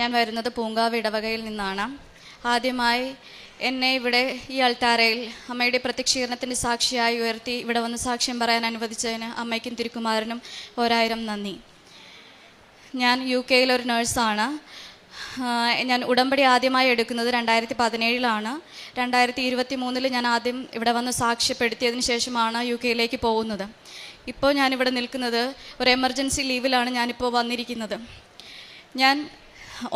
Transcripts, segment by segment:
ഞാൻ വരുന്നത് പൂങ്കാവ് ഇടവകയിൽ നിന്നാണ്. ആദ്യമായി എന്നെ ഇവിടെ ഈ അൾത്താരയിൽ അമ്മയുടെ പ്രത്യക്ഷീകരണത്തിന്റെ സാക്ഷിയായി ഉയർത്തി ഇവിടെ വന്ന് സാക്ഷ്യം പറയാൻ അനുവദിച്ചതിന് അമ്മയ്ക്കും തിരുക്കുമാരനും ഒരായിരം നന്ദി. ഞാൻ യു കെയിലൊരു നേഴ്സാണ്. ഞാൻ ഉടമ്പടി ആദ്യമായി എടുക്കുന്നത് രണ്ടായിരത്തി പതിനേഴിലാണ് രണ്ടായിരത്തി ഇരുപത്തി മൂന്നിൽ ഞാൻ ആദ്യം ഇവിടെ വന്ന് സാക്ഷ്യപ്പെടുത്തിയതിന് ശേഷമാണ് യു കെയിലേക്ക് പോകുന്നത്. ഇപ്പോൾ ഞാനിവിടെ നിൽക്കുന്നത് ഒരു എമർജൻസി ലീവിലാണ് ഞാനിപ്പോൾ വന്നിരിക്കുന്നത്. ഞാൻ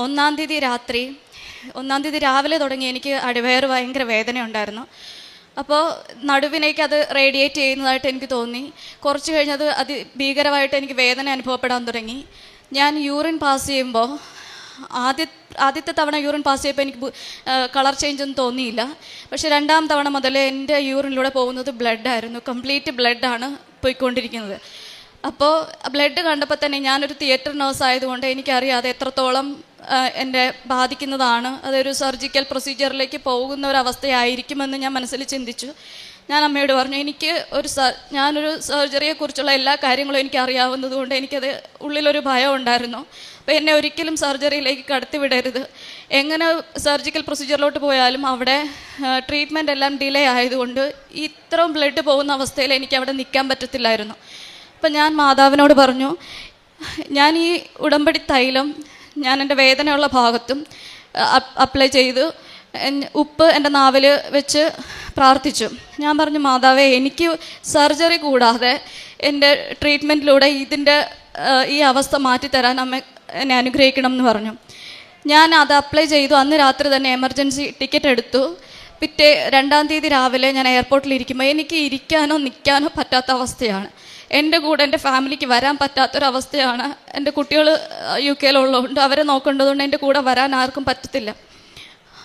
ഒന്നാം തീയതി രാത്രി ഒന്നാം തീയതി രാവിലെ തുടങ്ങി എനിക്ക് അടിവയറ് ഭയങ്കര വേദന ഉണ്ടായിരുന്നു. അപ്പോൾ നടുവിനേക്ക് അത് റേഡിയേറ്റ് ചെയ്യുന്നതായിട്ട് എനിക്ക് തോന്നി. കുറച്ച് കഴിഞ്ഞത് അത് ഭീകരമായിട്ട് എനിക്ക് വേദന അനുഭവപ്പെടാൻ തുടങ്ങി. ഞാൻ യൂറിൻ പാസ് ചെയ്യുമ്പോൾ ആദ്യ ആദ്യത്തെ തവണ യൂറിൻ പാസ് ചെയ്തപ്പോൾ എനിക്ക് കളർ ചേഞ്ച് ഒന്നും തോന്നിയില്ല. പക്ഷേ രണ്ടാം തവണ മുതൽ എന്റെ യൂറിനിലൂടെ പോകുന്നത് ബ്ലഡായിരുന്നു കംപ്ലീറ്റ് ബ്ലഡാണ് പോയിക്കൊണ്ടിരിക്കുന്നത്. അപ്പോൾ ബ്ലഡ് കണ്ടപ്പോൾ തന്നെ ഞാനൊരു തിയേറ്റർ നേഴ്സ് ആയതുകൊണ്ട് എനിക്കറിയാതെ എത്രത്തോളം എന്നെ ബാധിക്കുന്നതാണ്. അതൊരു സർജിക്കൽ പ്രൊസീജിയറിലേക്ക് പോകുന്ന ഒരു അവസ്ഥയായിരിക്കുമെന്ന് ഞാൻ മനസ്സിൽ ചിന്തിച്ചു. ഞാൻ അമ്മയോട് പറഞ്ഞു എനിക്ക് ഒരു സ ഞാനൊരു സർജറിയെക്കുറിച്ചുള്ള എല്ലാ കാര്യങ്ങളും എനിക്ക് അറിയാവുന്നതുകൊണ്ട് എനിക്കത് ഉള്ളിലൊരു ഭയം ഉണ്ടായിരുന്നു. അപ്പോൾ എന്നെ ഒരിക്കലും സർജറിയിലേക്ക് കടത്തിവിടരുത് എങ്ങനെ സർജിക്കൽ പ്രൊസീജിയറിലോട്ട് പോയാലും അവിടെ ട്രീറ്റ്മെന്റ് എല്ലാം ഡിലേ ആയതുകൊണ്ട് ഇത്രയും ബ്ലഡ് പോകുന്ന അവസ്ഥയിൽ എനിക്ക് അവിടെ നിൽക്കാൻ പറ്റത്തില്ലായിരുന്നു. അപ്പം ഞാൻ മാതാവിനോട് പറഞ്ഞു ഞാൻ ഈ ഉടമ്പടി തൈലം ഞാൻ എന്റെ വേദനയുള്ള ഭാഗത്തും അപ്ലൈ ചെയ്തു. ഉപ്പ് എന്റെ നാവിൽ വെച്ച് പ്രാർത്ഥിച്ചു. ഞാൻ പറഞ്ഞു മാതാവേ എനിക്ക് സർജറി കൂടാതെ എന്റെ ട്രീറ്റ്മെന്റിലൂടെ ഇതിന്റെ ഈ അവസ്ഥ മാറ്റിത്തരാൻ അമ്മ എന്നെ അനുഗ്രഹിക്കണം എന്ന് പറഞ്ഞു. ഞാൻ അത് അപ്ലൈ ചെയ്തു. അന്ന് രാത്രി തന്നെ എമർജൻസി ടിക്കറ്റ് എടുത്തു. പിറ്റേ രണ്ടാം തീയതി രാവിലെ ഞാൻ എയർപോർട്ടിൽ ഇരിക്കുമ്പോൾ എനിക്ക് ഇരിക്കാനോ നിൽക്കാനോ പറ്റാത്ത അവസ്ഥയാണ്. എന്റെ കൂടെ എന്റെ ഫാമിലിക്ക് വരാൻ പറ്റാത്തൊരവസ്ഥയാണ് എന്റെ കുട്ടികൾ യു കെയിലുള്ളതുകൊണ്ട്. അവരെ നോക്കേണ്ടതുകൊണ്ട് എന്റെ കൂടെ വരാൻ ആർക്കും പറ്റത്തില്ല.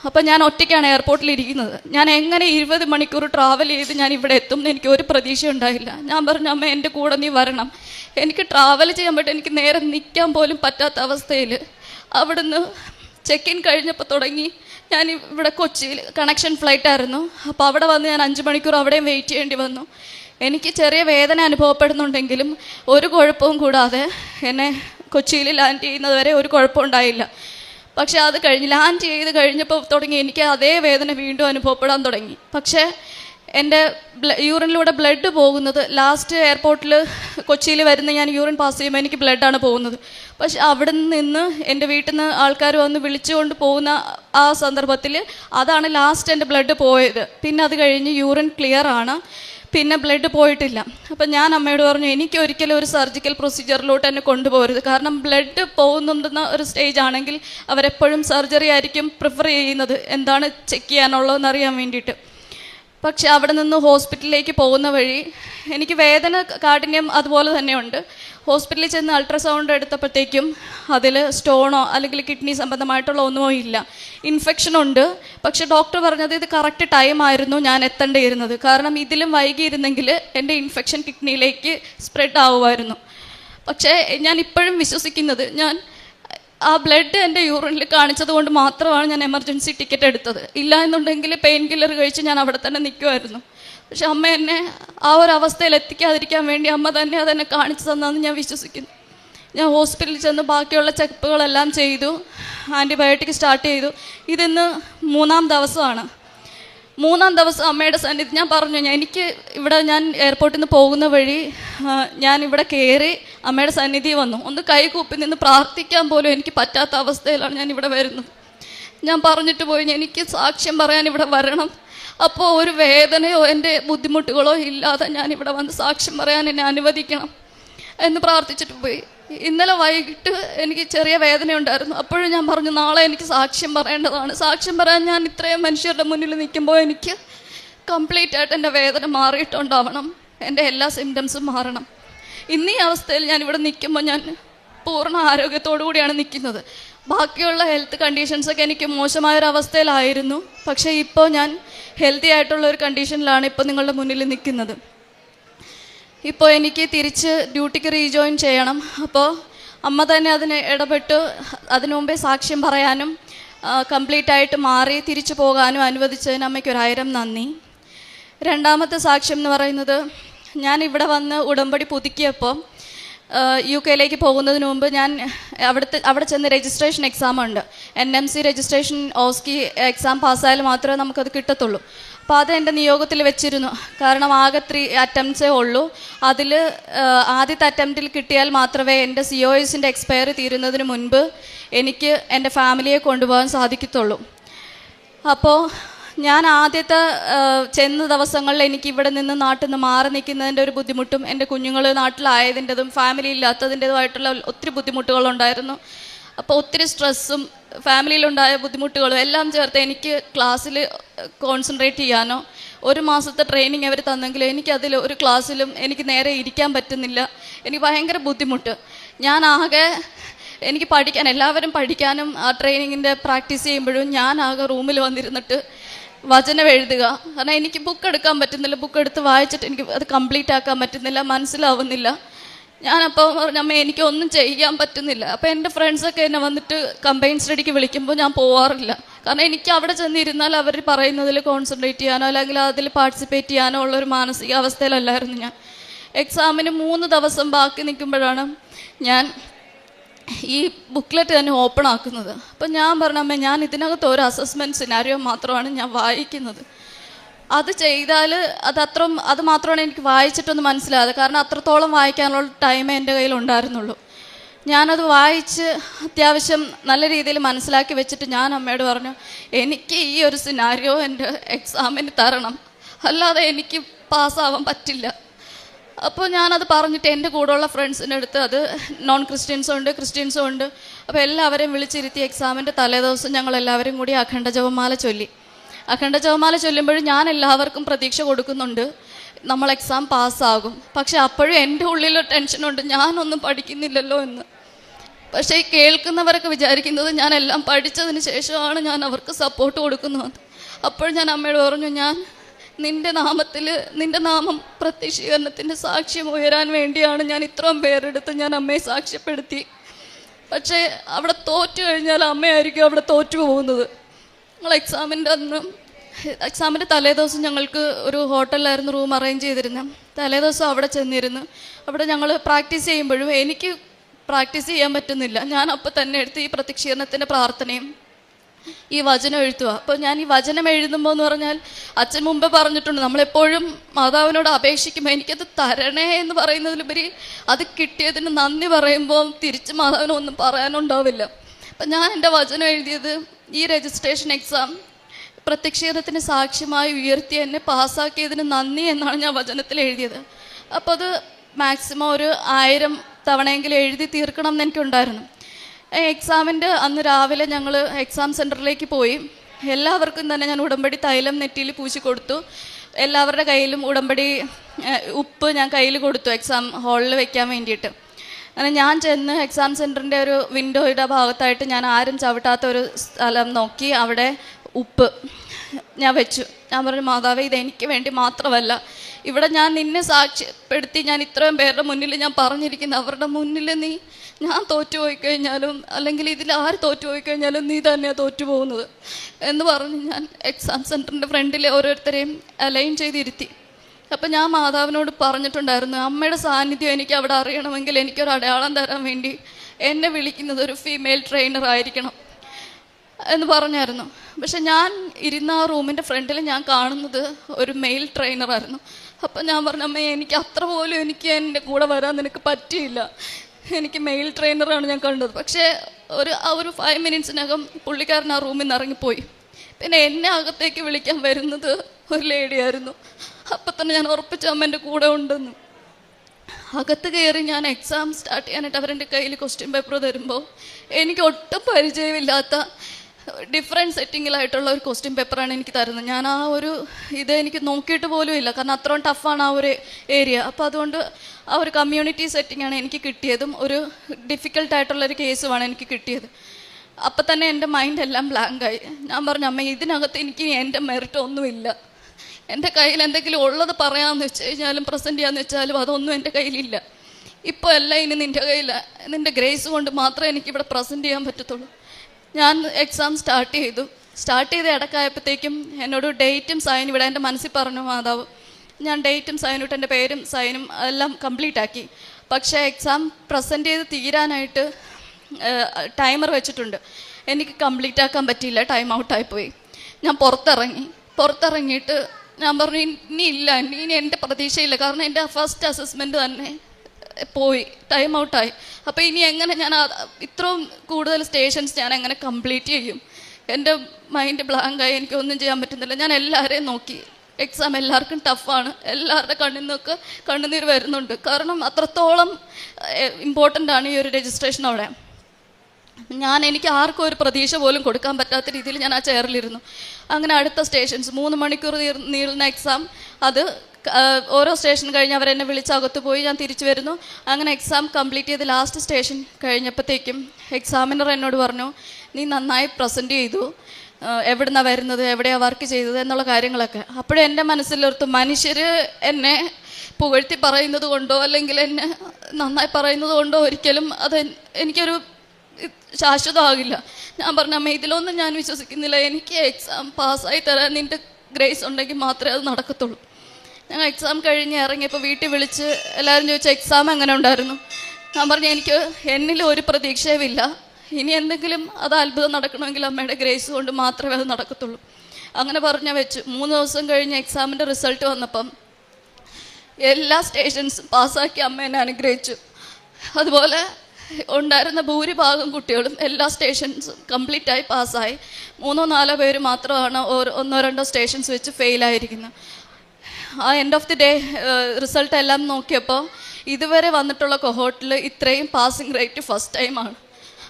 അപ്പം ഞാൻ ഒറ്റയ്ക്കാണ് എയർപോർട്ടിൽ ഇരിക്കുന്നത് ഞാൻ എങ്ങനെ ഇരുപത് മണിക്കൂർ ട്രാവൽ ചെയ്ത് ഞാൻ ഇവിടെ എത്തും എനിക്ക് ഒരു പ്രതീക്ഷ ഉണ്ടായില്ല ഞാൻ പറഞ്ഞു അമ്മ എന്റെ കൂടെ നീ വരണം. എനിക്ക് ട്രാവൽ ചെയ്യാൻ പറ്റും. എനിക്ക് നേരെ നിൽക്കാൻ പോലും പറ്റാത്ത അവസ്ഥയിൽ അവിടുന്ന് ചെക്ക് ഇൻ കഴിഞ്ഞപ്പോൾ തുടങ്ങി ഞാൻ ഇവിടെ കൊച്ചിയിൽ കണക്ഷൻ ഫ്ലൈറ്റ് ആയിരുന്നു. അപ്പോൾ അവിടെ വന്ന് ഞാൻ അഞ്ച് മണിക്കൂർ അവിടെയും വെയിറ്റ് ചെയ്യേണ്ടി വന്നു. എനിക്ക് ചെറിയ വേദന അനുഭവപ്പെടുന്നുണ്ടെങ്കിലും ഒരു കുഴപ്പവും കൂടാതെ എന്നെ കൊച്ചിയിൽ ലാൻഡ് ചെയ്യുന്നത് വരെ ഒരു കുഴപ്പമുണ്ടായില്ല പക്ഷേ അത് കഴിഞ്ഞ് ലാൻഡ് ചെയ്ത് കഴിഞ്ഞപ്പോൾ തുടങ്ങി എനിക്ക് അതേ വേദന വീണ്ടും അനുഭവപ്പെടാൻ തുടങ്ങി. പക്ഷേ എന്റെ യൂറിനിലൂടെ ബ്ലഡ് പോകുന്നത് ലാസ്റ്റ് എയർപോർട്ടിൽ കൊച്ചിയിൽ വരുന്ന ഞാൻ യൂറിൻ പാസ് ചെയ്യുമ്പോൾ എനിക്ക് ബ്ലഡാണ് പോകുന്നത്. പക്ഷെ അവിടെ നിന്ന് എന്റെ വീട്ടിൽ നിന്ന് ആൾക്കാർ വന്ന് വിളിച്ചുകൊണ്ട് പോകുന്ന ആ സന്ദർഭത്തിൽ അതാണ് ലാസ്റ്റ് എന്റെ ബ്ലഡ് പോയത്. പിന്നെ അത് കഴിഞ്ഞ് യൂറിൻ ക്ലിയർ ആണ്. പിന്നെ ബ്ലഡ് പോയിട്ടില്ല. അപ്പം ഞാൻ അമ്മയോട് പറഞ്ഞു എനിക്ക് ഒരിക്കലും ഒരു സർജിക്കൽ പ്രൊസീജിയറിലോട്ട് തന്നെ കൊണ്ടുപോകരുത്. കാരണം ബ്ലഡ് പോകുന്നുണ്ടെന്ന ഒരു സ്റ്റേജ് ആണെങ്കിൽ അവരെപ്പോഴും സർജറി ആയിരിക്കും പ്രിഫർ ചെയ്യുന്നത്. എന്താണ് ചെക്ക് ചെയ്യാനുള്ളതെന്ന് അറിയാൻ വേണ്ടിയിട്ട്. പക്ഷെ അവിടെ നിന്ന് ഹോസ്പിറ്റലിലേക്ക് പോകുന്ന വഴി എനിക്ക് വേദന കാഠിന്യം അതുപോലെ തന്നെയുണ്ട് ഹോസ്പിറ്റലിൽ ചെന്ന് അൾട്രാസൗണ്ട് എടുത്തപ്പോഴത്തേക്കും അതിൽ സ്റ്റോണോ അല്ലെങ്കിൽ കിഡ്നി സംബന്ധമായിട്ടുള്ള ഒന്നുമോ ഇല്ല. ഇൻഫെക്ഷൻ ഉണ്ട്. പക്ഷെ ഡോക്ടർ പറഞ്ഞത് ഇത് കറക്റ്റ് ടൈം ആയിരുന്നു ഞാൻ എത്തേണ്ടിയിരുന്നത്. കാരണം ഇതിലും വൈകിയിരുന്നെങ്കിൽ എന്റെ ഇൻഫെക്ഷൻ കിഡ്നിയിലേക്ക് സ്പ്രെഡ് ആവുമായിരുന്നു. പക്ഷേ ഞാൻ ഇപ്പോഴും വിശ്വസിക്കുന്നത് ഞാൻ ആ ബ്ലഡ് എന്റെ യൂറിനിൽ കാണിച്ചത് കൊണ്ട് മാത്രമാണ് ഞാൻ എമർജൻസി ടിക്കറ്റ് എടുത്തത്. ഇല്ല എന്നുണ്ടെങ്കിൽ പെയിൻ കില്ലർ കഴിച്ച് ഞാൻ അവിടെ തന്നെ നിൽക്കുമായിരുന്നു പക്ഷെ അമ്മ എന്നെ ആ ഒരു അവസ്ഥയിൽ എത്തിക്കാതിരിക്കാൻ വേണ്ടി അമ്മ തന്നെ അതെന്നെ കാണിച്ചു തന്നാന്ന് ഞാൻ വിശ്വസിക്കുന്നു. ഞാൻ ഹോസ്പിറ്റലിൽ ചെന്ന് ബാക്കിയുള്ള ചെക്കപ്പുകളെല്ലാം ചെയ്തു. ആന്റിബയോട്ടിക് സ്റ്റാർട്ട് ചെയ്തു. ഇതിന്ന് മൂന്നാം ദിവസമാണ്. മൂന്നാം ദിവസം അമ്മയുടെ സന്നിധി ഞാൻ പറഞ്ഞു ഞാൻ എനിക്ക് ഇവിടെ ഞാൻ എയർപോർട്ടിൽ നിന്ന് പോകുന്ന വഴി ഞാൻ ഇവിടെ കയറി അമ്മയുടെ സന്നിധി വന്നു. ഒന്ന് കൈകൂപ്പി നിന്ന് പ്രാർത്ഥിക്കാൻ പോലും എനിക്ക് പറ്റാത്ത അവസ്ഥയിലാണ് ഞാൻ ഇവിടെ വരുന്നത്. ഞാൻ പറഞ്ഞിട്ട് പോയി എനിക്ക് സാക്ഷ്യം പറയാൻ ഇവിടെ വരണം. അപ്പോൾ ഒരു വേദനയോ എന്റെ ബുദ്ധിമുട്ടുകളോ ഇല്ലാതെ ഞാൻ ഇവിടെ വന്ന് സാക്ഷ്യം പറയാൻ എന്നെ അനുവദിക്കണം എന്ന് പ്രാർത്ഥിച്ചിട്ട് പോയി. ഇന്നലെ വൈകിട്ട് എനിക്ക് ചെറിയ വേദന ഉണ്ടായിരുന്നു. അപ്പോഴും ഞാൻ പറഞ്ഞു നാളെ എനിക്ക് സാക്ഷ്യം പറയേണ്ടതാണ്. സാക്ഷ്യം പറയാൻ ഞാൻ ഇത്രയും മനുഷ്യരുടെ മുന്നിൽ നിൽക്കുമ്പോൾ എനിക്ക് കംപ്ലീറ്റ് ആയിട്ട് എന്റെ വേദന മാറിയിട്ടുണ്ടാവണം. എന്റെ എല്ലാ സിംറ്റംസും മാറണം. ഇന്ന് അവസ്ഥയിൽ ഞാൻ ഇവിടെ നിൽക്കുമ്പോൾ ഞാൻ പൂർണ ആരോഗ്യത്തോടു കൂടിയാണ് നിൽക്കുന്നത്. ബാക്കിയുള്ള ഹെൽത്ത് കണ്ടീഷൻസൊക്കെ എനിക്ക് മോശമായൊരവസ്ഥയിലായിരുന്നു പക്ഷേ ഇപ്പോൾ ഞാൻ ഹെൽത്തി ആയിട്ടുള്ള ഒരു കണ്ടീഷനിലാണ് ഇപ്പോൾ നിങ്ങളുടെ മുന്നിൽ നിൽക്കുന്നത്. ഇപ്പോൾ എനിക്ക് തിരിച്ച് ഡ്യൂട്ടിക്ക് റീജോയിൻ ചെയ്യണം. അപ്പോൾ അമ്മ തന്നെ അതിന് ഇടപെട്ട് അതിനു മുമ്പേ സാക്ഷ്യം പറയാനും കംപ്ലീറ്റ് ആയിട്ട് മാറി തിരിച്ചു പോകാനും അനുവദിച്ചതിന് അമ്മയ്ക്ക് ഒരായിരം നന്ദി. രണ്ടാമത്തെ സാക്ഷ്യം എന്ന് പറയുന്നത് ഞാൻ ഇവിടെ വന്ന് ഉടമ്പടി പുതുക്കിയപ്പോൾ യു കെയിലേക്ക് പോകുന്നതിന് മുമ്പ് ഞാൻ അവിടുത്തെ അവിടെ ചെന്ന് രജിസ്ട്രേഷൻ എക്സാം ഉണ്ട്. N M C registration OSCE exam പാസ്സായാൽ മാത്രമേ നമുക്കത് കിട്ടത്തുള്ളൂ. അത് എന്റെ നിയോഗത്തിൽ വെച്ചിരുന്നു. കാരണം ആകെ ത്രീ അറ്റംപ്റ്റ്സേ ഉള്ളൂ. അതിൽ ആദ്യത്തെ അറ്റംപ്റ്റിൽ കിട്ടിയാൽ മാത്രമേ എന്റെ സി ഒ എസിന്റെ എക്സ്പയറി തീരുന്നതിന് മുൻപ് എനിക്ക് എന്റെ ഫാമിലിയെ കൊണ്ടുപോകാൻ സാധിക്കത്തുള്ളൂ. അപ്പോൾ ഞാൻ ആദ്യത്തെ ചെന്ന ദിവസങ്ങളിൽ എനിക്ക് ഇവിടെ നിന്ന് നാട്ടിൽ നിന്ന് മാറി നിൽക്കുന്നതിന്റെ ഒരു ബുദ്ധിമുട്ടും എന്റെ കുഞ്ഞുങ്ങൾ നാട്ടിലായതിന്റെതും ഫാമിലി ഇല്ലാത്തതിന്റെതുമായിട്ടുള്ള ഒത്തിരി ബുദ്ധിമുട്ടുകളുണ്ടായിരുന്നു. അപ്പോൾ ഒത്തിരി സ്ട്രെസ്സും ഫാമിലിയിലുണ്ടായ ബുദ്ധിമുട്ടുകളും എല്ലാം ചേർത്ത് എനിക്ക് ക്ലാസ്സിൽ കോൺസെൻട്രേറ്റ് ചെയ്യാനോ? ഒരു മാസത്തെ ട്രെയിനിങ് അവർ തന്നെങ്കിലും എനിക്കതിൽ ഒരു ക്ലാസ്സിലും എനിക്ക് നേരെ ഇരിക്കാൻ പറ്റുന്നില്ല. എനിക്ക് ഭയങ്കര ബുദ്ധിമുട്ട്. ഞാൻ ആകെ എനിക്ക് പഠിക്കാൻ എല്ലാവരും പഠിക്കാനും ആ ട്രെയിനിങ്ങിന്റെ പ്രാക്ടീസ് ചെയ്യുമ്പോഴും ഞാൻ ആകെ റൂമിൽ വന്നിരുന്നിട്ട് വചനം എഴുതുക. കാരണം എനിക്ക് ബുക്ക് എടുക്കാൻ പറ്റുന്നില്ല. ബുക്ക് എടുത്ത് വായിച്ചിട്ട് എനിക്ക് അത് കംപ്ലീറ്റ് ആക്കാൻ പറ്റുന്നില്ല. മനസ്സിലാവുന്നില്ല. ഞാനപ്പോൾ പറഞ്ഞു അമ്മ എനിക്കൊന്നും ചെയ്യാൻ പറ്റുന്നില്ല. അപ്പോൾ എന്റെ ഫ്രണ്ട്സൊക്കെ എന്നെ വന്നിട്ട് കമ്പൈൻ സ്റ്റഡിക്ക് വിളിക്കുമ്പോൾ ഞാൻ പോവാറില്ല. കാരണം എനിക്ക് അവിടെ ചെന്നിരുന്നാൽ അവർ പറയുന്നതിൽ കോൺസെൻട്രേറ്റ് ചെയ്യാനോ അല്ലെങ്കിൽ അതിൽ പാർട്ടിസിപ്പേറ്റ് ചെയ്യാനോ ഉള്ളൊരു മാനസികാവസ്ഥയിലല്ലായിരുന്നു ഞാൻ. എക്സാമിന് മൂന്ന് ദിവസം ബാക്കി നിൽക്കുമ്പോഴാണ് ഞാൻ ഈ ബുക്ക്ലെറ്റ് തന്നെ ഓപ്പൺ ആക്കുന്നത്. അപ്പം ഞാൻ പറഞ്ഞ അമ്മ ഞാൻ ഇതിനകത്ത് ഒരു അസസ്മെന്റ് സിനാരിയോ മാത്രമാണ് ഞാൻ വായിക്കുന്നത്. അത് ചെയ്താൽ അത് അത്ര അത് മാത്രമാണ് എനിക്ക് വായിച്ചിട്ടൊന്ന് മനസ്സിലായത് കാരണം അത്രത്തോളം വായിക്കാനുള്ള ടൈമേ എന്റെ കയ്യിൽ ഉണ്ടായിരുന്നുള്ളൂ. ഞാനത് വായിച്ച് അത്യാവശ്യം നല്ല രീതിയിൽ മനസ്സിലാക്കി വെച്ചിട്ട് ഞാൻ അമ്മയോട് പറഞ്ഞു എനിക്ക് ഈ ഒരു സിനാരിയോ എന്റെ എക്സാമിന് തരണം. അല്ലാതെ എനിക്ക് പാസ്സാവാൻ പറ്റില്ല. അപ്പോൾ ഞാനത് പറഞ്ഞിട്ട് എന്റെ കൂടെയുള്ള ഫ്രണ്ട്സിന്റെ അടുത്ത് അത് നോൺ ക്രിസ്ത്യൻസും ഉണ്ട് ക്രിസ്ത്യൻസും ഉണ്ട്. അപ്പോൾ എല്ലാവരെയും വിളിച്ചിരുത്തി എക്സാമിന്റെ തലേദിവസം ഞങ്ങൾ എല്ലാവരും കൂടി അഖണ്ഡ ജപമാല ചൊല്ലി. അഖണ്ഡ ജപമാല ചൊല്ലുമ്പോഴും ഞാൻ എല്ലാവർക്കും പ്രതീക്ഷ കൊടുക്കുന്നുണ്ട്. നമ്മൾ എക്സാം പാസ്സാകും. പക്ഷെ അപ്പോഴും എന്റെ ഉള്ളിൽ ടെൻഷനുണ്ട് ഞാനൊന്നും പഠിക്കുന്നില്ലല്ലോ എന്ന്. പക്ഷേ ഈ കേൾക്കുന്നവരൊക്കെ വിചാരിക്കുന്നത് ഞാൻ എല്ലാം പഠിച്ചതിന് ശേഷമാണ് ഞാൻ അവർക്ക് സപ്പോർട്ട് കൊടുക്കുന്നത്. അപ്പോൾ ഞാൻ അമ്മയോട് പറഞ്ഞു ഞാൻ നിന്റെ നാമത്തിൽ നിന്റെ നാമം പ്രത്യക്ഷീകരണത്തിന്റെ സാക്ഷ്യം ഉയരാൻ വേണ്ടിയാണ് ഞാൻ ഇത്രയും പേരെടുത്ത് ഞാൻ അമ്മയെ സാക്ഷ്യപ്പെടുത്തി. പക്ഷേ അവിടെ തോറ്റു കഴിഞ്ഞാൽ അമ്മയായിരിക്കും അവിടെ തോറ്റു പോകുന്നത്. ഞങ്ങൾ എക്സാമിന്റെ അന്ന് എക്സാമിന്റെ തലേദിവസം ഞങ്ങൾക്ക് ഒരു ഹോട്ടലിലായിരുന്നു റൂം അറേഞ്ച് ചെയ്തിരുന്നത് തലേദിവസം അവിടെ ചെന്നിരുന്നു. അവിടെ ഞങ്ങൾ പ്രാക്ടീസ് ചെയ്യുമ്പോഴും എനിക്ക് പ്രാക്ടീസ് ചെയ്യാൻ പറ്റുന്നില്ല. ഞാൻ അപ്പോൾ തന്നെ എടുത്ത് ഈ പ്രത്യക്ഷീകരണത്തിന്റെ പ്രാർത്ഥനയും ഈ വചനം എഴുത്തുക അപ്പോൾ ഞാൻ ഈ വചനം എഴുതുമ്പോൾ എന്ന് പറഞ്ഞാൽ അച്ഛൻ മുമ്പേ പറഞ്ഞിട്ടുണ്ട് നമ്മളെപ്പോഴും മാതാവിനോട് അപേക്ഷിക്കുമ്പോൾ എനിക്കത് തരണേ എന്ന് പറയുന്നതിലുപരി അത് കിട്ടിയതിന് നന്ദി പറയുമ്പോൾ തിരിച്ച് മാതാവിനൊന്നും പറയാനുണ്ടാവില്ല. അപ്പം ഞാൻ എന്റെ വചനം എഴുതിയത് ഈ രജിസ്ട്രേഷൻ എക്സാം പ്രത്യക്ഷീകരണത്തിന് സാക്ഷ്യമായി ഉയർത്തി എന്നെ പാസ്സാക്കിയതിന് നന്ദി എന്നാണ് ഞാൻ വചനത്തിൽ എഴുതിയത്. അപ്പോൾ അത് മാക്സിമം ഒരു ആയിരം തവണയെങ്കിലും എഴുതി തീർക്കണം എന്ന് എനിക്കുണ്ടായിരുന്നു. എക്സാമിന്റെ അന്ന് രാവിലെ ഞങ്ങൾ എക്സാം സെന്ററിലേക്ക് പോയി. എല്ലാവർക്കും തന്നെ ഞാൻ ഉടമ്പടി തൈലം നെറ്റിയിൽ പൂശി കൊടുത്തു. എല്ലാവരുടെ കയ്യിലും ഉടമ്പടി ഉപ്പ് ഞാൻ കയ്യിൽ കൊടുത്തു എക്സാം ഹാളിൽ വെക്കാൻ വേണ്ടിയിട്ട്. അങ്ങനെ ഞാൻ ചെന്ന് എക്സാം സെന്ററിന്റെ ഒരു വിൻഡോയുടെ ഭാഗത്തായിട്ട് ഞാൻ ആരും ചവിട്ടാത്ത ഒരു സ്ഥലം നോക്കി. അവിടെ ഉപ്പ് ഞാൻ വെച്ചു. ഞാൻ പറഞ്ഞു മാതാവേ ഇത് എനിക്ക് വേണ്ടി മാത്രമല്ല. ഇവിടെ ഞാൻ നിന്നെ സാക്ഷ്യപ്പെടുത്തി ഞാൻ ഇത്രയും പേരുടെ മുന്നിൽ ഞാൻ പറഞ്ഞിരിക്കുന്നു. അവരുടെ മുന്നിൽ നീ ഞാൻ തോറ്റുപോയി കഴിഞ്ഞാലും അല്ലെങ്കിൽ ഇതിൽ ആര് തോറ്റുപോയി കഴിഞ്ഞാലും നീ തന്നെയാണ് തോറ്റുപോകുന്നത്. എന്ന് പറഞ്ഞ് ഞാൻ എക്സാം സെന്ററിന്റെ ഫ്രണ്ടിൽ ഓരോരുത്തരെയും അലൈൻ ചെയ്തിരുത്തി. അപ്പം ഞാൻ മാതാവിനോട് പറഞ്ഞിട്ടുണ്ടായിരുന്നു അമ്മയുടെ സാന്നിധ്യം എനിക്ക് അവിടെ അറിയണമെങ്കിൽ എനിക്കൊരു അടയാളം തരാൻ വേണ്ടി എന്നെ വിളിക്കുന്നത് ഒരു ഫീമെയിൽ ട്രെയിനർ ആയിരിക്കണം എന്ന് പറഞ്ഞായിരുന്നു. പക്ഷെ ഞാൻ ഇരുന്ന ആ റൂമിന്റെ ഫ്രണ്ടിൽ ഞാൻ കാണുന്നത് ഒരു മെയിൽ ട്രെയിനറായിരുന്നു അപ്പം ഞാൻ പറഞ്ഞു അമ്മേ എനിക്ക് അത്ര പോലും എനിക്ക് എന്റെ കൂടെ വരാൻ നിനക്ക് പറ്റിയില്ല. എനിക്ക് മെയിൽ ട്രെയിനറാണ് ഞാൻ കണ്ടത്. പക്ഷേ ഒരു ആ ഒരു ഫൈവ് മിനിറ്റ്സിനകം പുള്ളിക്കാരൻ ആ റൂമിൽ നിന്ന് ഇറങ്ങിപ്പോയി. പിന്നെ എന്നെ അകത്തേക്ക് വിളിക്കാൻ വരുന്നത് ഒരു ലേഡിയായിരുന്നു അപ്പം തന്നെ ഞാൻ ഉറപ്പിച്ച അമ്മ എന്റെ കൂടെ ഉണ്ടെന്ന്. അകത്ത് കയറി ഞാൻ എക്സാം സ്റ്റാർട്ട് ചെയ്യാനായിട്ട് അവരെന്റെ കയ്യിൽ ക്വസ്റ്റ്യൻ പേപ്പർ തരുമ്പോൾ എനിക്ക് ഒട്ടും പരിചയമില്ലാത്ത ഡിഫറെന്റ് സെറ്റിങ്ങിലായിട്ടുള്ള ഒരു ക്വസ്റ്റ്യൻ പേപ്പറാണ് എനിക്ക് തരുന്നത്. ഞാൻ ആ ഒരു ഇത് എനിക്ക് നോക്കിയിട്ട് പോലും ഇല്ല. കാരണം അത്രയും ടഫാണ് ആ ഒരു ഏരിയ അപ്പോൾ അതുകൊണ്ട് ആ ഒരു കമ്മ്യൂണിറ്റി സെറ്റിങ്ങാണ് എനിക്ക് കിട്ടിയതും ഒരു ഡിഫിക്കൽട്ടായിട്ടുള്ളൊരു കേസുമാണ് എനിക്ക് കിട്ടിയത്. അപ്പം തന്നെ എന്റെ മൈൻഡ് എല്ലാം ബ്ലാങ്കായി ഞാൻ പറഞ്ഞു അമ്മ ഇതിനകത്ത് എനിക്ക് എന്റെ മെറിറ്റ് ഒന്നുമില്ല. എന്റെ കയ്യിൽ എന്തെങ്കിലും ഉള്ളത് പറയാമെന്ന് വെച്ച് കഴിഞ്ഞാലും പ്രസന്റ് ചെയ്യാമെന്ന് വെച്ചാലും അതൊന്നും എന്റെ കയ്യിലില്ല. ഇപ്പോൾ അല്ല ഇനി നിന്റെ കയ്യിൽ നിന്റെ ഗ്രേസ് കൊണ്ട് മാത്രമേ എനിക്കിവിടെ പ്രസന്റ് ചെയ്യാൻ പറ്റത്തുള്ളൂ. ഞാൻ എക്സാം സ്റ്റാർട്ട് ചെയ്തു. സ്റ്റാർട്ട് ചെയ്ത് ഇടക്കായപ്പോഴത്തേക്കും എന്നോട് ഡേറ്റും സൈനും ഇവിടെ എന്റെ മനസ്സിൽ പറഞ്ഞു മാതാവ് ഞാൻ ഡേറ്റും സൈനും ഇട്ട് എന്റെ പേരും സൈനും എല്ലാം കംപ്ലീറ്റ് ആക്കി. പക്ഷേ എക്സാം പ്രസന്റ് ചെയ്ത് തീരാനായിട്ട് ടൈമർ വെച്ചിട്ടുണ്ട്. എനിക്ക് കംപ്ലീറ്റ് ആക്കാൻ പറ്റിയില്ല ടൈം ഔട്ടായിപ്പോയി ഞാൻ പുറത്തിറങ്ങി. പുറത്തിറങ്ങിയിട്ട് ഞാൻ പറഞ്ഞു ഇനി ഇല്ല ഇനി എന്റെ പ്രതീക്ഷയില്ല. കാരണം എന്റെ ഫസ്റ്റ് അസസ്മെന്റ് തന്നെ പോയി ടൈം ഔട്ടായി അപ്പോൾ ഇനി എങ്ങനെ ഞാൻ ഇത്രയും കൂടുതൽ സ്റ്റേഷൻസ് ഞാൻ എങ്ങനെ കംപ്ലീറ്റ് ചെയ്യും? എന്റെ മൈൻഡ് ബ്ലാങ്കായി എനിക്കൊന്നും ചെയ്യാൻ പറ്റുന്നില്ല. ഞാൻ എല്ലാവരെയും നോക്കി. എക്സാം എല്ലാവർക്കും ടഫാണ് എല്ലാവരുടെ കണ്ണിൽ നിന്നൊക്കെ കണ്ണുനീർ വരുന്നുണ്ട്. കാരണം അത്രത്തോളം ഇമ്പോർട്ടന്റ് ആണ് ഈ ഒരു രജിസ്ട്രേഷൻ അവിടെ. ഞാൻ എനിക്ക് ആർക്കും ഒരു പ്രതീക്ഷ പോലും കൊടുക്കാൻ പറ്റാത്ത രീതിയിൽ ഞാൻ ആ ചെയറിലിരുന്നു. അങ്ങനെ അടുത്ത സ്റ്റേഷൻസ് മൂന്ന് മണിക്കൂർ നീളുന്ന എക്സാം അത് ഓരോ സ്റ്റേഷൻ കഴിഞ്ഞ് അവരെന്നെ വിളിച്ച് അകത്ത് പോയി ഞാൻ തിരിച്ചു വരുന്നു. അങ്ങനെ എക്സാം കംപ്ലീറ്റ് ചെയ്ത് ലാസ്റ്റ് സ്റ്റേഷൻ കഴിഞ്ഞപ്പോഴത്തേക്കും എക്സാമിനർ എന്നോട് പറഞ്ഞു നീ നന്നായി പ്രസന്റ് ചെയ്തു. എവിടുന്നാണ് വരുന്നത് എവിടെയാണ് വർക്ക് ചെയ്തത് എന്നുള്ള കാര്യങ്ങളൊക്കെ. അപ്പോഴും എന്റെ മനസ്സിലോർത്ത് മനുഷ്യർ എന്നെ പുകഴ്ത്തി പറയുന്നത് കൊണ്ടോ അല്ലെങ്കിൽ എന്നെ നന്നായി പറയുന്നത് കൊണ്ടോ ഒരിക്കലും അത് എനിക്കൊരു ശാശ്വതമാകില്ല. ഞാൻ പറഞ്ഞ അമ്മ ഇതിലൊന്നും ഞാൻ വിശ്വസിക്കുന്നില്ല. എനിക്ക് എക്സാം പാസ്സായി തരാൻ നിന്റെ ഗ്രേസ് ഉണ്ടെങ്കിൽ മാത്രമേ അത് നടക്കത്തുള്ളൂ. ഞങ്ങൾ എക്സാം കഴിഞ്ഞ് ഇറങ്ങിയപ്പോൾ വീട്ടിൽ വിളിച്ച് എല്ലാവരും ചോദിച്ചു എക്സാം എങ്ങനെ ഉണ്ടായിരുന്നു? ഞാൻ പറഞ്ഞു എനിക്ക് എന്നിൽ ഒരു പ്രതീക്ഷയുമില്ല ഇനി എന്തെങ്കിലും അത് അത്ഭുതം നടക്കണമെങ്കിൽ അമ്മയുടെ ഗ്രേസ് കൊണ്ട് മാത്രമേ അത് നടക്കത്തുള്ളൂ. അങ്ങനെ പറഞ്ഞ വെച്ചു. മൂന്ന് ദിവസം കഴിഞ്ഞ് എക്സാമിന്റെ റിസൾട്ട് വന്നപ്പം എല്ലാ സ്റ്റേഷൻസും പാസ്സാക്കി അമ്മ എന്നെ അനുഗ്രഹിച്ചു. അതുപോലെ ഉണ്ടായിരുന്ന ഭൂരിഭാഗം കുട്ടികളും എല്ലാ സ്റ്റേഷൻസും കംപ്ലീറ്റ് ആയി പാസ്സായി മൂന്നോ നാലോ പേര് മാത്രമാണ് ഒന്നോ രണ്ടോ സ്റ്റേഷൻസ് വെച്ച് ഫെയിലായിരിക്കുന്നത് ആ end of the day result എല്ലാം നോക്കിയപ്പോൾ ഇതുവരെ വന്നിട്ടുള്ള കൊഹോട്ടിൽ ഇത്രയും പാസിംഗ് റേറ്റ് ഫസ്റ്റ് ടൈമാണ്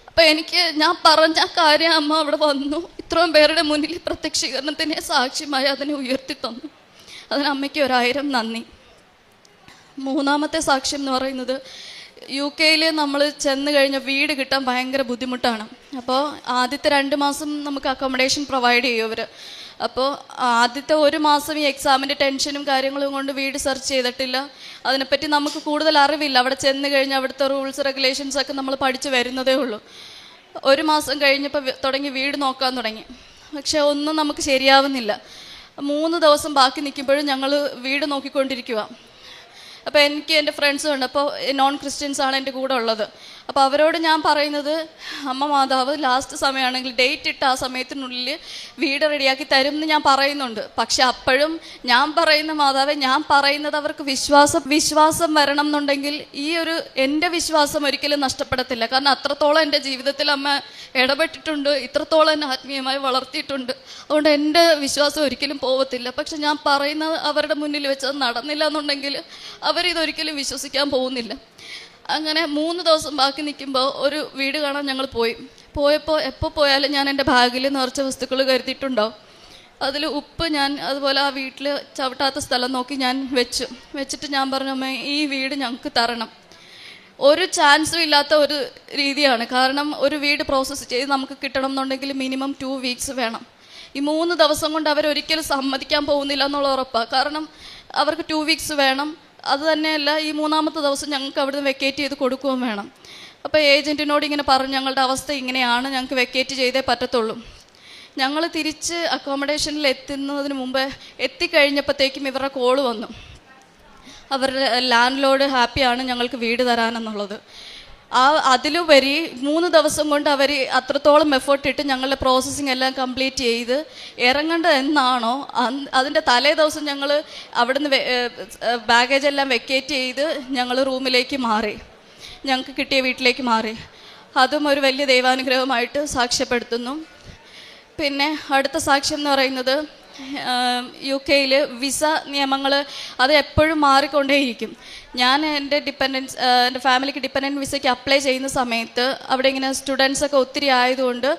അപ്പോൾ എനിക്ക് ഞാൻ പറഞ്ഞ കാര്യം അമ്മ അവിടെ വന്നു. ഇത്രയും പേരുടെ മുന്നിൽ പ്രത്യക്ഷീകരണത്തിനെ സാക്ഷ്യമായി അതിനെ ഉയർത്തി തന്നു. അതിന് അമ്മയ്ക്ക് ഒരായിരം നന്ദി. മൂന്നാമത്തെ സാക്ഷ്യം എന്ന് പറയുന്നത് യു കെയിൽ നമ്മൾ ചെന്ന് കഴിഞ്ഞ വീട് കിട്ടാൻ ഭയങ്കര ബുദ്ധിമുട്ടാണ്. അപ്പോൾ ആദ്യത്തെ രണ്ട് മാസം നമുക്ക് അക്കോമഡേഷൻ പ്രൊവൈഡ് ചെയ്യും അവർ അപ്പോൾ ആദ്യത്തെ ഒരു മാസം ഈ എക്സാമിന്റെ ടെൻഷനും കാര്യങ്ങളും കൊണ്ട് വീട് സെർച്ച് ചെയ്തിട്ടില്ല. അതിനെപ്പറ്റി നമുക്ക് കൂടുതൽ അറിവില്ല. അവിടെ ചെന്ന് കഴിഞ്ഞ് അവിടുത്തെ റൂൾസ് റെഗുലേഷൻസ് ഒക്കെ നമ്മൾ പഠിച്ച് വരുന്നതേ ഉള്ളൂ. ഒരു മാസം കഴിഞ്ഞപ്പോൾ തുടങ്ങി വീട് നോക്കാൻ തുടങ്ങി. പക്ഷേ ഒന്നും നമുക്ക് ശരിയാവുന്നില്ല. മൂന്ന് ദിവസം ബാക്കി നിൽക്കുമ്പോഴും ഞങ്ങൾ വീട് നോക്കിക്കൊണ്ടിരിക്കുക അപ്പോൾ എനിക്ക് എന്റെ ഫ്രണ്ട്സും ഉണ്ട് അപ്പോൾ നോൺ ക്രിസ്ത്യൻസ് ആണ് എന്റെ കൂടെ ഉള്ളത്. അപ്പോൾ അവരോട് ഞാൻ പറയുന്നത് അമ്മ മാതാവ് ലാസ്റ്റ് സമയമാണെങ്കിൽ ഡേറ്റ് ഇട്ട് ആ സമയത്തിനുള്ളിൽ വീട് റെഡിയാക്കി തരും എന്ന് ഞാൻ പറയുന്നുണ്ട്. പക്ഷെ അപ്പോഴും ഞാൻ പറയുന്ന മാതാവെ ഞാൻ പറയുന്നത് അവർക്ക് വിശ്വാസം വിശ്വാസം വരണം എന്നുണ്ടെങ്കിൽ ഈ ഒരു എന്റെ വിശ്വാസം ഒരിക്കലും നഷ്ടപ്പെടത്തില്ല. കാരണം അത്രത്തോളം എന്റെ ജീവിതത്തിൽ അമ്മ ഇടപെട്ടിട്ടുണ്ട് ഇത്രത്തോളം എന്നെ ആത്മീയമായി വളർത്തിയിട്ടുണ്ട്. അതുകൊണ്ട് എന്റെ വിശ്വാസം ഒരിക്കലും പോവത്തില്ല. പക്ഷെ ഞാൻ പറയുന്നത് അവരുടെ മുന്നിൽ വെച്ച് നടന്നില്ല എന്നുണ്ടെങ്കിൽ അവരിതൊരിക്കലും വിശ്വസിക്കാൻ പോകുന്നില്ല. അങ്ങനെ മൂന്ന് ദിവസം ബാക്കി നിൽക്കുമ്പോൾ ഒരു വീട് കാണാൻ ഞങ്ങൾ പോയി. പോയപ്പോൾ എപ്പോൾ പോയാലും ഞാൻ എന്റെ ബാഗിൽ നിറച്ച വസ്തുക്കൾ കരുതിയിട്ടുണ്ടോ? അതിൽ ഉപ്പ് ഞാൻ അതുപോലെ ആ വീട്ടിൽ ചവിട്ടാത്ത സ്ഥലം നോക്കി ഞാൻ വെച്ചു. വെച്ചിട്ട് ഞാൻ പറഞ്ഞു അമ്മേ ഈ വീട് ഞങ്ങൾക്ക് തരണം. ഒരു ചാൻസും ഇല്ലാത്ത ഒരു രീതിയാണ്. കാരണം ഒരു വീട് പ്രോസസ്സ് ചെയ്ത് നമുക്ക് കിട്ടണം എന്നുണ്ടെങ്കിൽ മിനിമം ടു വീക്സ് വേണം. ഈ മൂന്ന് ദിവസം കൊണ്ട് അവരൊരിക്കലും സമ്മതിക്കാൻ പോകുന്നില്ല എന്നുള്ള ഉറപ്പാണ് കാരണം അവർക്ക് ടു വീക്സ് വേണം. അത് തന്നെയല്ല ഈ മൂന്നാമത്തെ ദിവസം ഞങ്ങൾക്ക് അവിടുന്ന് വെക്കേറ്റ് ചെയ്ത് കൊടുക്കുകയും വേണം. അപ്പോൾ ഏജന്റിനോട് ഇങ്ങനെ പറഞ്ഞു ഞങ്ങളുടെ അവസ്ഥ ഇങ്ങനെയാണ് ഞങ്ങൾക്ക് വെക്കേറ്റ് ചെയ്തേ പറ്റത്തുള്ളൂ. ഞങ്ങൾ തിരിച്ച് അക്കോമഡേഷനിൽ എത്തുന്നതിന് മുമ്പ് എത്തിക്കഴിഞ്ഞപ്പോഴത്തേക്കും ഇവരുടെ കോൾ വന്നു. അവരുടെ ലാൻഡ് ലോഡ് ഹാപ്പിയാണ് ഞങ്ങൾക്ക് വീട് തരാനെന്നുള്ളത് ആ അതിലുപരി മൂന്ന് ദിവസം കൊണ്ട് അവർ അത്രത്തോളം എഫേർട്ട് ഇട്ട് ഞങ്ങളുടെ പ്രോസസ്സിങ് എല്ലാം കംപ്ലീറ്റ് ചെയ്ത് ഇറങ്ങേണ്ടത് എന്നാണോ? അതിന്റെ തലേ ദിവസം ഞങ്ങൾ അവിടുന്ന് ബാഗേജ് എല്ലാം വെക്കേറ്റ് ചെയ്ത് ഞങ്ങൾ റൂമിലേക്ക് മാറി. ഞങ്ങൾക്ക് കിട്ടിയ വീട്ടിലേക്ക് മാറി. അതും ഒരു വലിയ ദൈവാനുഗ്രഹമായിട്ട് സാക്ഷ്യപ്പെടുത്തുന്നു. പിന്നെ അടുത്ത സാക്ഷ്യം എന്ന് പറയുന്നത് യു കെയിൽ വിസ നിയമങ്ങൾ അത് എപ്പോഴും മാറിക്കൊണ്ടേയിരിക്കും. ഞാൻ എന്റെ ഡിപ്പെൻഡൻസ് എന്റെ ഫാമിലിക്ക് ഡിപ്പെൻഡന്റ് വിസയ്ക്ക് അപ്ലൈ ചെയ്യുന്ന സമയത്ത് അവിടെ ഇങ്ങനെ സ്റ്റുഡൻസൊക്കെ ഒത്തിരി ആയതുകൊണ്ട്